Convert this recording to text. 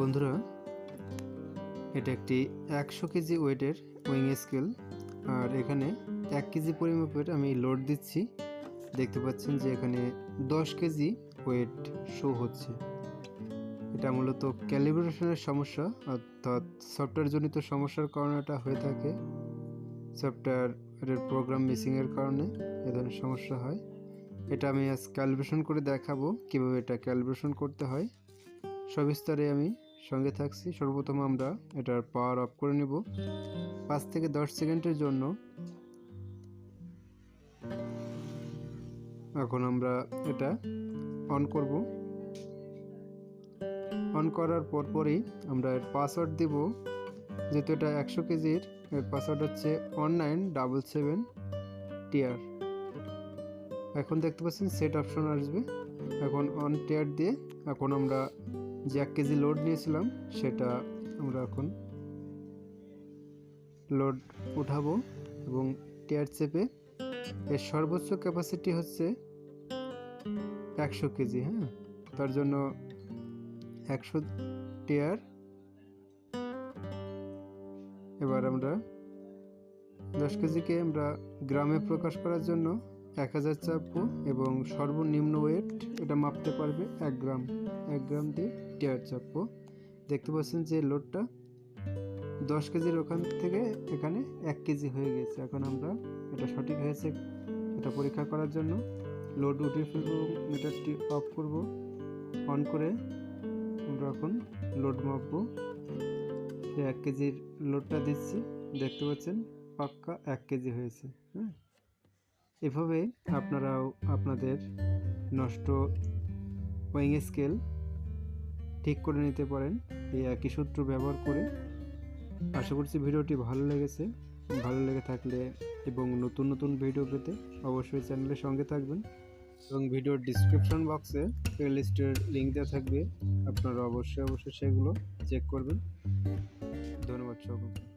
বন্ধুরা, এটা একটি একশো কেজি ওয়েটের উইং স্কেল আর এখানে এক কেজি পরিমাপের আমি লোড দিচ্ছি। দেখতে পাচ্ছেন যে এখানে দশ কেজি ওয়েট শো হচ্ছে। এটা মূলত ক্যালিব্রেশনের সমস্যা, অর্থাৎ সফটওয়্যারজনিত সমস্যার কারণে এটা হয়ে থাকে। সফটওয়্যারের প্রোগ্রাম মিসিংয়ের কারণে এ ধরনের সমস্যা হয়। এটা আমি আজ ক্যালিব্রেশন করে দেখাবো, কীভাবে এটা ক্যালিব্রেশন করতে হয়। সবিস্তারে আমি সঙ্গে থাকছি। সর্বপ্রথম আমরা এটার পাওয়ার অফ করে নেব। পাঁচ থেকে দশ সেকেন্ডের জন্য। এখন আমরা এটা অন করব। অন করার পরপরই আমরা এর পাসওয়ার্ড দেব। যেহেতু এটা একশো কেজির, এর পাসওয়ার্ড হচ্ছে ওয়ান নাইন ডাবল সেভেন টিয়ার এখন দেখতে পাচ্ছেন সেট অপশন আসবে। এখন অন টিয়ার দিয়ে এখন আমরা যে এক কেজি লোড নিয়েছিলাম, সেটা আমরা এখন লোড উঠাবো এবং টিয়ার চেপে এর সর্বোচ্চ ক্যাপাসিটি হচ্ছে একশো কেজি হ্যাঁ? তার জন্য একশো টিয়ার এবার আমরা দশ কেজিকে আমরা গ্রামে প্রকাশ করার জন্য এক হাজার চাপবো এবং সর্বনিম্ন ওয়েট এটা মাপতে পারবে এক গ্রাম। এক গ্রাম দিয়ে টিয়ার চাপবো দেখতে পাচ্ছেন যে লোডটা দশ কেজির ওখান থেকে এখানে এক কেজি হয়ে গেছে। এখন আমরা এটা সঠিক হয়েছে এটা পরীক্ষা করার জন্য। লোড উঠিয়ে ফেলব মিটারটি অফ করব অন করে আমরা এখন লোড মাপবো। এক কেজির লোডটা দিচ্ছি, দেখতে পাচ্ছেন পাক্কা এক কেজি হয়েছে হ্যাঁ। এভাবে আপনারাও আপনাদের নষ্ট ওয়িং স্কেল ঠিক করে নিতে পারেন। এই একই সূত্র ব্যবহার করে। আশা করছি ভিডিওটি ভালো লেগেছে। ভালো লেগে থাকলে এবং নতুন নতুন ভিডিও পেতে অবশ্যই চ্যানেলের সঙ্গে থাকবেন এবং ভিডিওর ডিসক্রিপশন বক্সে প্লেলিস্টের লিঙ্ক দেওয়া থাকবে। আপনারা অবশ্যই অবশ্যই সেগুলো চেক করবেন। ধন্যবাদ সকলকে